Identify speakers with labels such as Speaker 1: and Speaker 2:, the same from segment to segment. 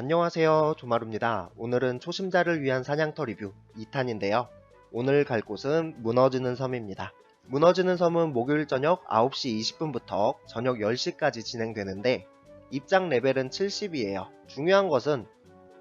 Speaker 1: 안녕하세요 조마루입니다. 오늘은 초심자를 위한 사냥터 리뷰 2탄인데요. 오늘 갈 곳은 무너지는 섬입니다. 무너지는 섬은 목요일 저녁 9시 20분부터 저녁 10시까지 진행되는데 입장 레벨은 70이에요. 중요한 것은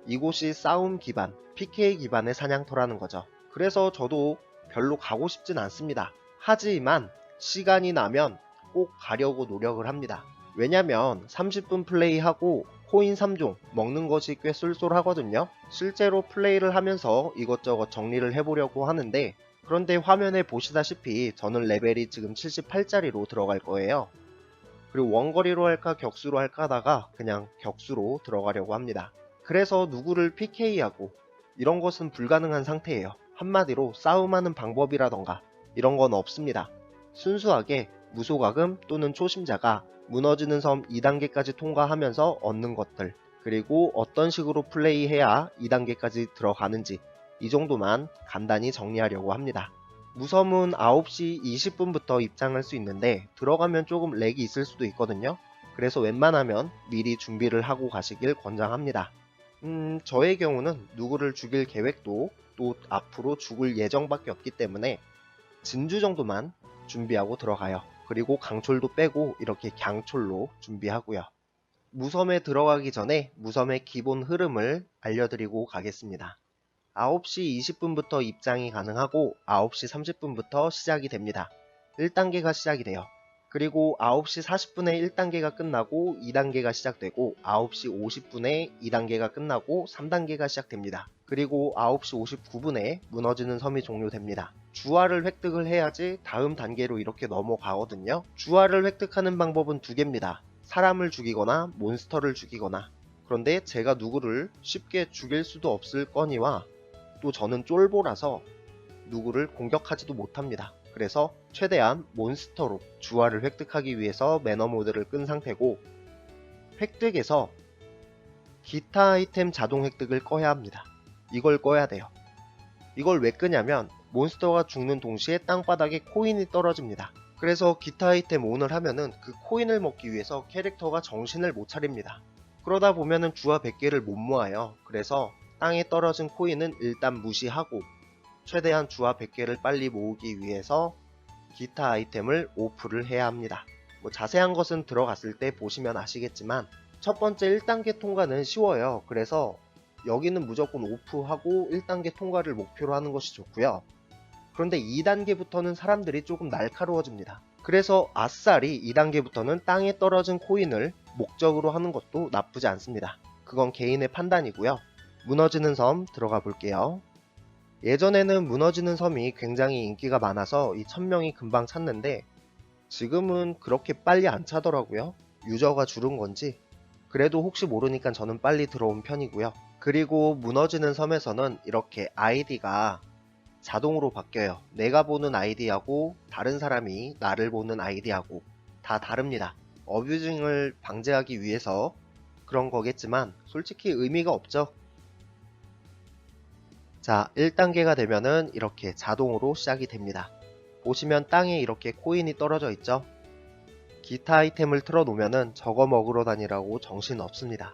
Speaker 1: 이곳이 싸움 기반, PK 기반의 사냥터라는 거죠. 그래서 저도 별로 가고 싶진 않습니다. 하지만 시간이 나면 꼭 가려고 노력을 합니다. 왜냐면 30분 플레이하고 코인 3종 먹는 것이 꽤 쏠쏠하거든요. 실제로 플레이를 하면서 이것저것 정리를 해보려고 하는데 그런데 화면에 보시다시피 저는 레벨이 지금 78짜리로 들어갈 거예요. 그리고 원거리로 할까 격수로 할까 하다가 그냥 격수로 들어가려고 합니다. 그래서 누구를 PK하고 이런 것은 불가능한 상태예요. 한마디로 싸움하는 방법이라던가 이런 건 없습니다. 순수하게 무소가금 또는 초심자가 무너지는 섬 2단계까지 통과하면서 얻는 것들, 그리고 어떤 식으로 플레이해야 2단계까지 들어가는지 이 정도만 간단히 정리하려고 합니다. 무섬은 9시 20분부터 입장할 수 있는데 들어가면 조금 렉이 있을 수도 있거든요. 그래서 웬만하면 미리 준비를 하고 가시길 권장합니다. 음, 저의 경우는 누구를 죽일 계획도 또 앞으로 죽을 예정밖에 없기 때문에 진주 정도만 준비하고 들어가요. 그리고 강철도 빼고 이렇게 강철로 준비하고요. 무섬에 들어가기 전에 무섬의 기본 흐름을 알려드리고 가겠습니다. 9시 20분부터 입장이 가능하고 9시 30분부터 시작이 됩니다. 1단계가 시작이 돼요. 그리고 9시 40분에 1단계가 끝나고 2단계가 시작되고 9시 50분에 2단계가 끝나고 3단계가 시작됩니다. 그리고 9시 59분에 무너지는 섬이 종료됩니다. 주화를 획득을 해야지 다음 단계로 이렇게 넘어가거든요. 주화를 획득하는 방법은 두 개입니다. 사람을 죽이거나 몬스터를 죽이거나 그런데 제가 누구를 쉽게 죽일 수도 없을 거니와 또 저는 쫄보라서 누구를 공격하지도 못합니다. 그래서 최대한 몬스터로 주화를 획득하기 위해서 매너 모드를 끈 상태고 획득에서 기타 아이템 자동 획득을 꺼야 합니다. 이걸 꺼야 돼요. 이걸 왜 끄냐면 몬스터가 죽는 동시에 땅바닥에 코인이 떨어집니다. 그래서 기타 아이템 온을 하면은 그 코인을 먹기 위해서 캐릭터가 정신을 못 차립니다. 그러다 보면은 주화 100개를 못 모아요. 그래서 땅에 떨어진 코인은 일단 무시하고 최대한 주화 100개를 빨리 모으기 위해서 기타 아이템을 오프를 해야 합니다. 뭐 자세한 것은 들어갔을 때 보시면 아시겠지만 첫 번째 1단계 통과는 쉬워요. 그래서 여기는 무조건 오프하고 1단계 통과를 목표로 하는 것이 좋고요. 그런데 2단계부터는 사람들이 조금 날카로워집니다. 그래서 아싸리 2단계부터는 땅에 떨어진 코인을 목적으로 하는 것도 나쁘지 않습니다. 그건 개인의 판단이고요. 무너지는 섬 들어가 볼게요. 예전에는 무너지는 섬이 굉장히 인기가 많아서 이 1000명이 금방 찼는데 지금은 그렇게 빨리 안 차더라고요. 유저가 줄은 건지. 그래도 혹시 모르니까 저는 빨리 들어온 편이고요. 그리고 무너지는 섬에서는 이렇게 아이디가 자동으로 바뀌어요. 내가 보는 아이디하고 다른 사람이 나를 보는 아이디하고 다 다릅니다. 어뷰징을 방지하기 위해서 그런 거겠지만 솔직히 의미가 없죠. 자, 1단계가 되면은 이렇게 자동으로 시작이 됩니다. 보시면 땅에 이렇게 코인이 떨어져 있죠? 기타 아이템을 틀어 놓으면은 저거 먹으러 다니라고 정신 없습니다.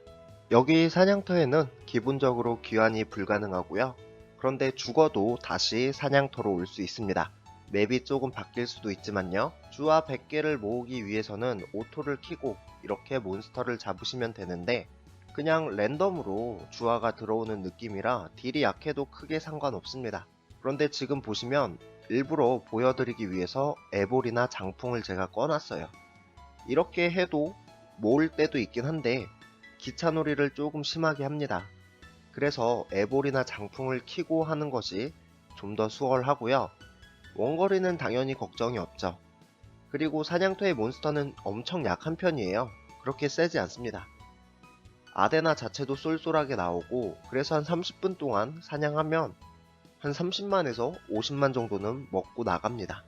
Speaker 1: 여기 사냥터에는 기본적으로 귀환이 불가능하고요. 그런데 죽어도 다시 사냥터로 올 수 있습니다. 맵이 조금 바뀔 수도 있지만요. 주화 100개를 모으기 위해서는 오토를 키고 이렇게 몬스터를 잡으시면 되는데 그냥 랜덤으로 주화가 들어오는 느낌이라 딜이 약해도 크게 상관없습니다. 그런데 지금 보시면 일부러 보여드리기 위해서 에볼이나 장풍을 제가 꺼놨어요. 이렇게 해도 모을 때도 있긴 한데 기차놀이를 조금 심하게 합니다. 그래서 에볼이나 장풍을 키고 하는 것이 좀 더 수월하고요. 원거리는 당연히 걱정이 없죠. 그리고 사냥터의 몬스터는 엄청 약한 편이에요. 그렇게 세지 않습니다. 아데나 자체도 쏠쏠하게 나오고 그래서 한 30분 동안 사냥하면 한 30만에서 50만 정도는 먹고 나갑니다.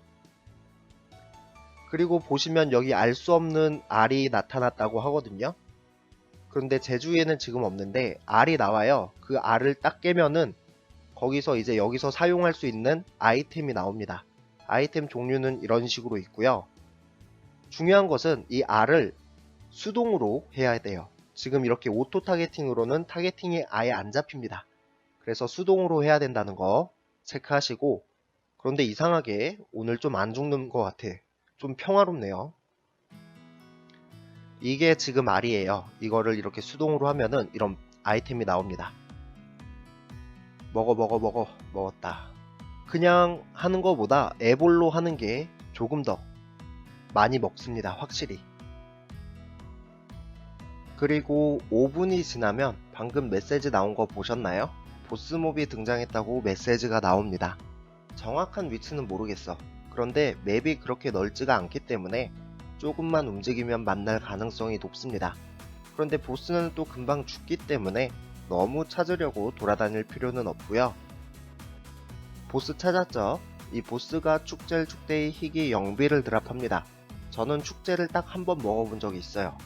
Speaker 1: 그리고 보시면 여기 알 수 없는 알이 나타났다고 하거든요. 그런데 제주에는 지금 없는데 알이 나와요. 그 알을 딱 깨면은 거기서 이제 여기서 사용할 수 있는 아이템이 나옵니다. 아이템 종류는 이런 식으로 있고요. 중요한 것은 이 알을 수동으로 해야 돼요. 지금 이렇게 오토 타겟팅으로는 타겟팅이 아예 안 잡힙니다. 그래서 수동으로 해야 된다는 거 체크하시고 그런데 이상하게 오늘 좀 안 죽는 것 같아. 좀 평화롭네요. 이게 지금 알이에요. 이거를 이렇게 수동으로 하면은 이런 아이템이 나옵니다. 먹어 먹어 먹어 먹었다. 그냥 하는 거보다 애볼로 하는 게 조금 더 많이 먹습니다. 확실히. 그리고 5분이 지나면 방금 메시지 나온 거 보셨나요? 보스몹이 등장했다고 메시지가 나옵니다. 정확한 위치는 모르겠어. 그런데 맵이 그렇게 넓지가 않기 때문에 조금만 움직이면 만날 가능성이 높습니다. 그런데 보스는 또 금방 죽기 때문에 너무 찾으려고 돌아다닐 필요는 없고요. 보스 찾았죠? 이 보스가 축제일 축대의 희귀 영비를 드랍합니다. 저는 축제를 딱 한 번 먹어본 적이 있어요.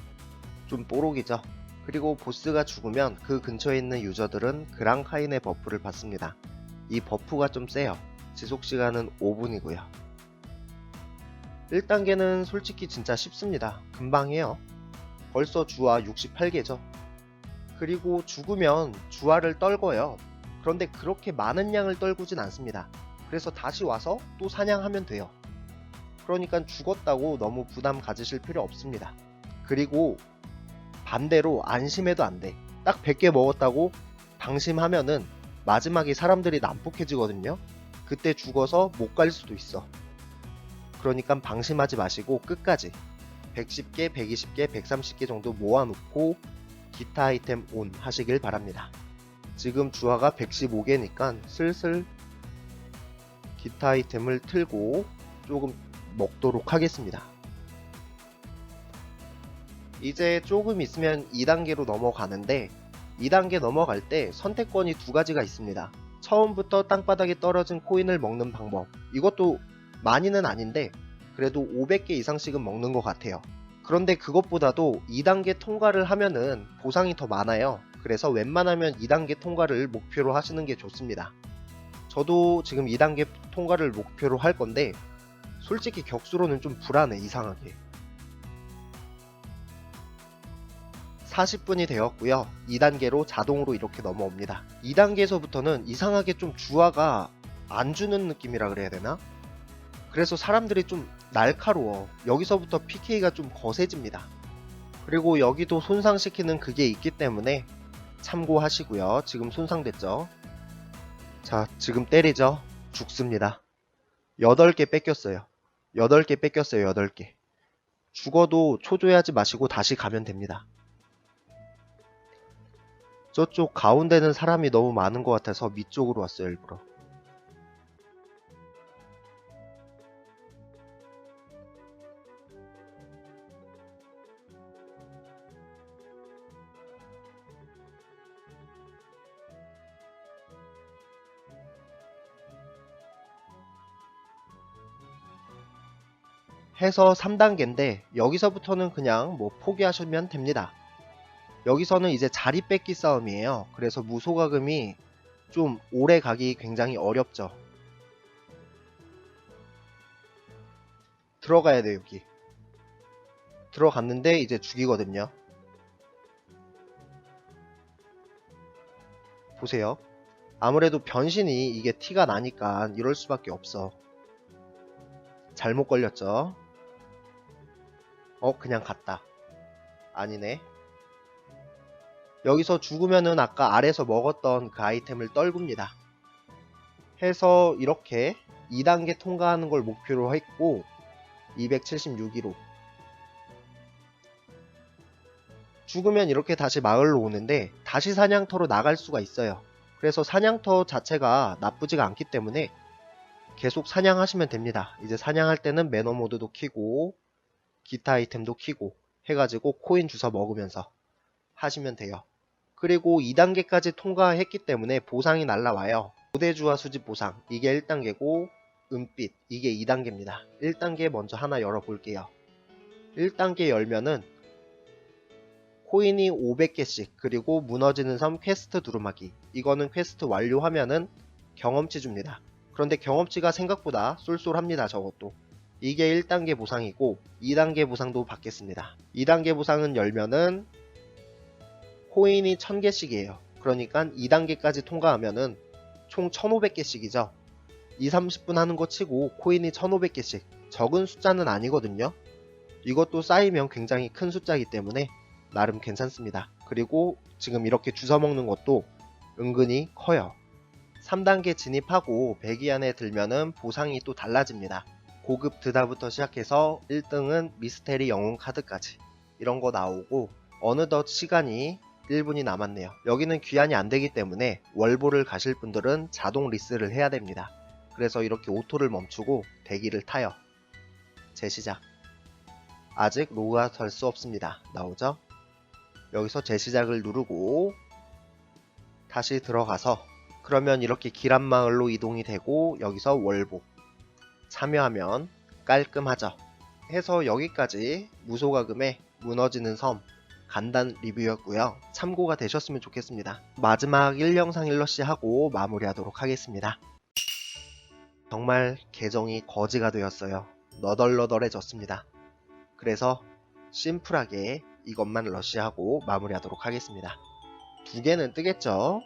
Speaker 1: 좀 뽀록이죠? 그리고 보스가 죽으면 그 근처에 있는 유저들은 그랑 카인의 버프를 받습니다. 이 버프가 좀 세요. 지속시간은 5분이고요. 1단계는 솔직히 진짜 쉽습니다. 금방 해요. 벌써 주화 68개죠. 그리고 죽으면 주화를 떨궈요. 그런데 그렇게 많은 양을 떨구진 않습니다. 그래서 다시 와서 또 사냥하면 돼요. 그러니까 죽었다고 너무 부담 가지실 필요 없습니다. 그리고 반대로 안심해도 안 돼. 딱 100개 먹었다고 방심하면은 마지막에 사람들이 난폭해지거든요. 그때 죽어서 못 갈 수도 있어. 그러니까 방심하지 마시고 끝까지 110개, 120개, 130개 정도 모아놓고 기타 아이템 온 하시길 바랍니다. 지금 주화가 115개니까 슬슬 기타 아이템을 틀고 조금 먹도록 하겠습니다. 이제 조금 있으면 2단계로 넘어가는데 2단계 넘어갈 때 선택권이 두 가지가 있습니다. 처음부터 땅바닥에 떨어진 코인을 먹는 방법. 이것도 많이는 아닌데 그래도 500개 이상씩은 먹는 것 같아요. 그런데 그것보다도 2단계 통과를 하면은 보상이 더 많아요. 그래서 웬만하면 2단계 통과를 목표로 하시는 게 좋습니다. 저도 지금 2단계 통과를 목표로 할 건데 솔직히 격수로는 좀 불안해 이상하게. 40분이 되었고요. 2단계로 자동으로 이렇게 넘어옵니다. 2단계에서부터는 이상하게 좀 주화가 안 주는 느낌이라 그래야 되나? 그래서 사람들이 좀 날카로워. 여기서부터 PK가 좀 거세집니다. 그리고 여기도 손상시키는 그게 있기 때문에 참고하시고요. 지금 손상됐죠? 자, 지금 때리죠? 죽습니다. 8개 뺏겼어요. 8개 뺏겼어요, 8개. 죽어도 초조해하지 마시고 다시 가면 됩니다. 저쪽 가운데는 사람이 너무 많은 것 같아서 밑쪽으로 왔어요, 일부러. 해서 3단계인데 여기서부터는 그냥 뭐 포기하시면 됩니다. 여기서는 이제 자리 뺏기 싸움이에요. 그래서 무소가금이 좀 오래 가기 굉장히 어렵죠. 들어가야 돼 여기. 들어갔는데 이제 죽이거든요. 보세요. 아무래도 변신이 이게 티가 나니까 이럴 수밖에 없어. 잘못 걸렸죠. 어, 그냥 갔다. 아니네. 여기서 죽으면은 아까 아래서 먹었던 그 아이템을 떨굽니다. 해서 이렇게 2단계 통과하는 걸 목표로 했고 276위로 죽으면 이렇게 다시 마을로 오는데 다시 사냥터로 나갈 수가 있어요. 그래서 사냥터 자체가 나쁘지가 않기 때문에 계속 사냥하시면 됩니다. 이제 사냥할 때는 매너 모드도 키고 기타 아이템도 키고 해가지고 코인 주워 먹으면서 하시면 돼요. 그리고 2단계까지 통과했기 때문에 보상이 날라와요. 고대주화 수집 보상 이게 1단계고 은빛 이게 2단계입니다. 1단계 먼저 하나 열어볼게요. 1단계 열면은 코인이 500개씩 그리고 무너지는 섬 퀘스트 두루마기 이거는 퀘스트 완료하면은 경험치 줍니다. 그런데 경험치가 생각보다 쏠쏠합니다 저것도 이게 1단계 보상이고 2단계 보상도 받겠습니다 2단계 보상은 열면은 코인이 1000개씩이에요. 그러니까 2단계까지 통과하면은 총 1500개씩이죠. 2, 30분 하는 거 치고 코인이 1500개씩 적은 숫자는 아니거든요. 이것도 쌓이면 굉장히 큰 숫자이기 때문에 나름 괜찮습니다. 그리고 지금 이렇게 주워 먹는 것도 은근히 커요. 3단계 진입하고 100위 안에 들면은 보상이 또 달라집니다. 고급 드다부터 시작해서 1등은 미스테리 영웅 카드까지 이런 거 나오고 어느덧 시간이 1분이 남았네요. 여기는 귀환이 안 되기 때문에 월보를 가실 분들은 자동 리스를 해야 됩니다. 그래서 이렇게 오토를 멈추고 대기를 타요. 재시작. 아직 로그가 될 수 없습니다. 나오죠? 여기서 재시작을 누르고 다시 들어가서 그러면 이렇게 길한 마을로 이동이 되고 여기서 월보 참여하면 깔끔하죠. 해서 여기까지 무소가금의 무너지는 섬 간단 리뷰였고요. 참고가 되셨으면 좋겠습니다. 마지막 1영상 1러시 하고 마무리하도록 하겠습니다. 정말 계정이 거지가 되었어요. 너덜너덜해졌습니다. 그래서 심플하게 이것만 러시하고 마무리하도록 하겠습니다. 두 개는 뜨겠죠?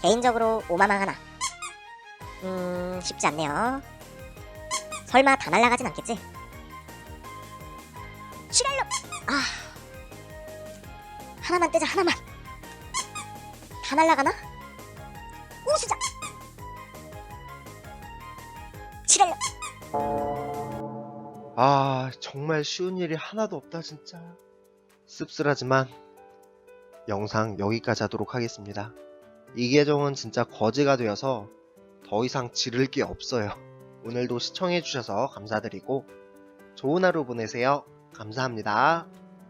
Speaker 2: 개인적으로 오마망 하나. 음, 쉽지 않네요. 설마 다 날라가진 않겠지? 시랄로! 아. 하나만 뜨자, 하나만. 다 날라가나? 우수자! 시랄로!
Speaker 1: 아, 정말 쉬운 일이 하나도 없다, 진짜. 씁쓸하지만, 영상 여기까지 하도록 하겠습니다. 이 계정은 진짜 거지가 되어서 더 이상 지를 게 없어요. 오늘도 시청해주셔서 감사드리고, 좋은 하루 보내세요. 감사합니다.